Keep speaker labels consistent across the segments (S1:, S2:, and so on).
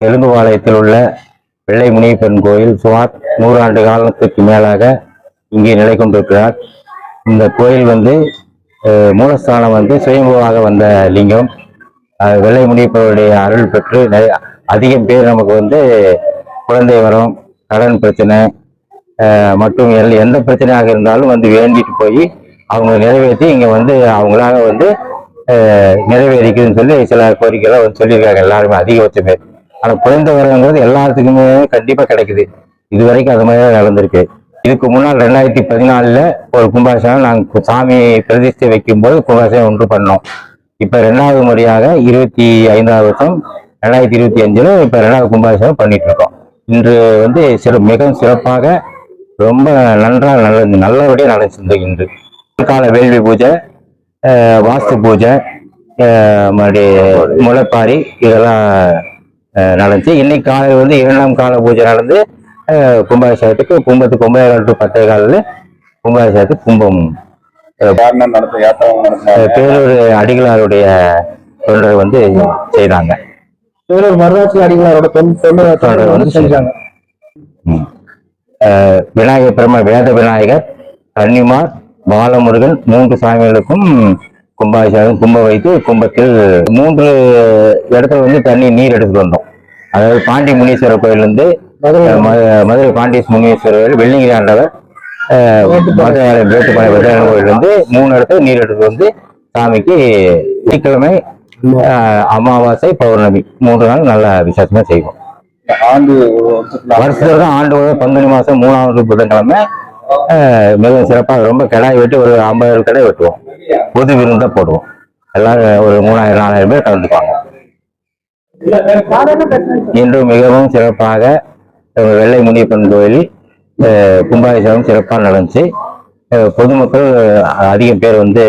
S1: எலும்புபாளையத்தில் உள்ள வெள்ளை முனியப்பன் கோயில் சுமார் நூறாண்டு காலத்துக்கு மேலாக இங்கே நிலை கொண்டிருக்கிறார். இந்த கோயில் வந்து மூலஸ்தானம் வந்து சுயம்புவாக வந்த லிங்கம். வெள்ளை முனியப்பனுடைய அருள் பெற்று நிறைய அதிகம் பேர் நமக்கு வந்து குழந்தை வரம் கடன் பிரச்சனை மற்றும் எல் எந்த பிரச்சனையாக இருந்தாலும் வந்து வேண்டிட்டு போய் அவங்க நிறைவேற்றி இங்கே வந்து அவங்களாக வந்து அஹ், நிறைவேறிக்குதுன்னு சொல்லி சில கோரிக்கைகளை வந்து சொல்லியிருக்காங்க. எல்லாருமே அதிகபட்ச பேர் ஆனால் குறைந்த வருகிறது எல்லாத்துக்குமே கண்டிப்பாக கிடைக்குது. இது வரைக்கும் அது மாதிரி தான் நடந்திருக்கு. இதுக்கு முன்னால் ரெண்டாயிரத்தி பதினாலில் ஒரு கும்பாபிஷேகம் நாங்கள் சாமி பிரதிஷ்டை வைக்கும்போது கும்பாபிஷேகம் ஒன்று பண்ணோம். இப்போ ரெண்டாவது முறையாக இருபத்தி ஐந்தாவது வருஷம் ரெண்டாயிரத்தி இருபத்தி அஞ்சில் இப்போ ரெண்டாவது கும்பாபிஷேகம் பண்ணிட்டு இருக்கோம். இன்று வந்து சிற மிகவும் சிறப்பாக ரொம்ப நன்றாக நல்ல நல்லபடியாக நடந்துச்சு இன்று. கால வேள்வி பூஜை வாஸ்து பூஜை மறுபடி முளைப்பாரி இதெல்லாம் நடந்துச்சு. இன்னைக்கு காலை வந்து இரண்டாம் கால பூஜை நடந்து கும்பாபிஷேகத்துக்கு கும்பத்துக்கு ஒன்பதாயிரம் டு பத்தே காலில் கும்பாபிஷேகத்துக்கு கும்பம். பேரூர் அடிகளாருடைய தொண்டர் வந்து செய்தாங்க.
S2: வேலூர் வரலாற்று அடிகளாரோட
S1: தொண்டர் வந்து செஞ்சாங்க. விநாயகர் பெருமை வேத விநாயகர் கன்னிமார் பாலமுருகன் மூன்று சாமிகளுக்கும் கும்பாபிஷேகம் கும்பம் வைத்து கும்பத்தில் மூன்று இடத்துல வந்து தண்ணி நீர் எடுத்துட்டு வந்தோம். அதாவது பாண்டி முனீஸ்வரர் கோயிலிருந்து
S2: மதுரை.
S1: ம- மதுரை பாண்டி முனீஸ்வரர் கோயில் வெள்ளிங்கிரி ஆண்டவர் அஹ், மதுரை வேட்டுப்பாளையம் வெள்ளையன் கோயிலிருந்து மூணு இடத்துல நீர் எடுத்துட்டு வந்து சாமிக்கு வெள்ளிக்கிழமை அமாவாசை பௌர்ணமி மூன்று நாள் நல்ல விசேஷமா செய்வோம்.
S3: ஆண்டு வருஷத்துல
S1: ஆண்டு பங்குனி மாசம் மூணாவது புதன்கிழமை மிகவும் சிறப்பாக ரொம்ப கிடாய் வெட்டி ஒரு ஐம்பது கடை வெட்டுவோம். பொது விருந்தா போடுவோம். எல்லாரும் ஒரு மூணாயிரம் நாலாயிரம் பேர் கலந்துக்குவாங்க. இன்று மிகவும் சிறப்பாக வெள்ளை முனியப்பன் கோயில் கும்பாபிஷேகம் சிறப்பாக நடந்துச்சு. பொதுமக்கள் அதிகம் பேர் வந்து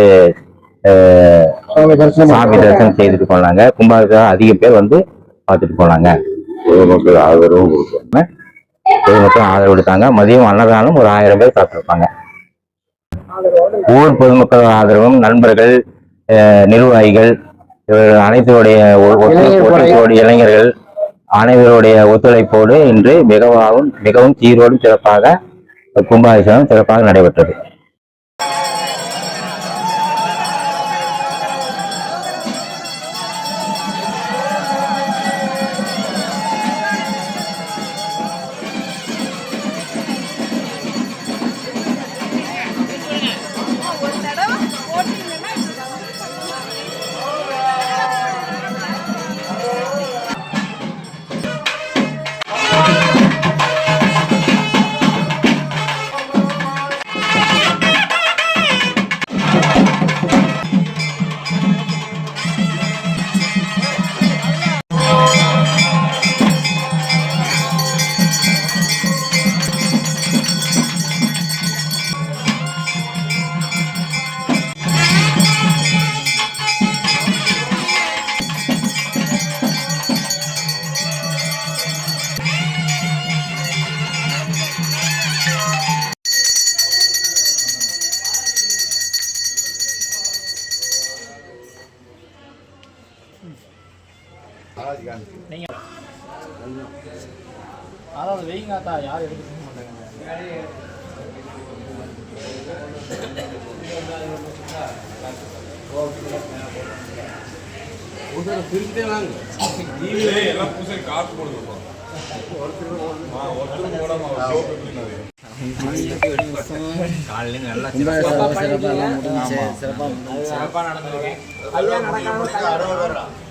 S2: சாமி தரிசனம்
S1: செய்துட்டு போனாங்க. கும்பாபிஷேகம் அதிகம் பேர் வந்து பார்த்துட்டு போனாங்க.
S3: பொதுமக்கள் ஆதரவும் கொடுக்கும்
S1: பொதுமக்கள் ஆதரவு கொடுத்தாங்க. மதியம் அன்னதானம் ஒரு ஆயிரம் பேர் சாப்பிட்டுருப்பாங்க. ஊர் பொதுமக்கள் ஆதரவும் நண்பர்கள் நிர்வாகிகள் இவர்கள் அனைத்துடைய இளைஞர்கள் அனைவருடைய ஒத்துழைப்போடு இன்று மிகவும் மிகவும் சீரோடும் சிறப்பாக கும்பாபிஷேகம் சிறப்பாக நடைபெற்றது.
S2: அதாவது வெயிங்காத்தா யாரும் எடுத்துக்க மாட்டாங்க அப்படி இப்படி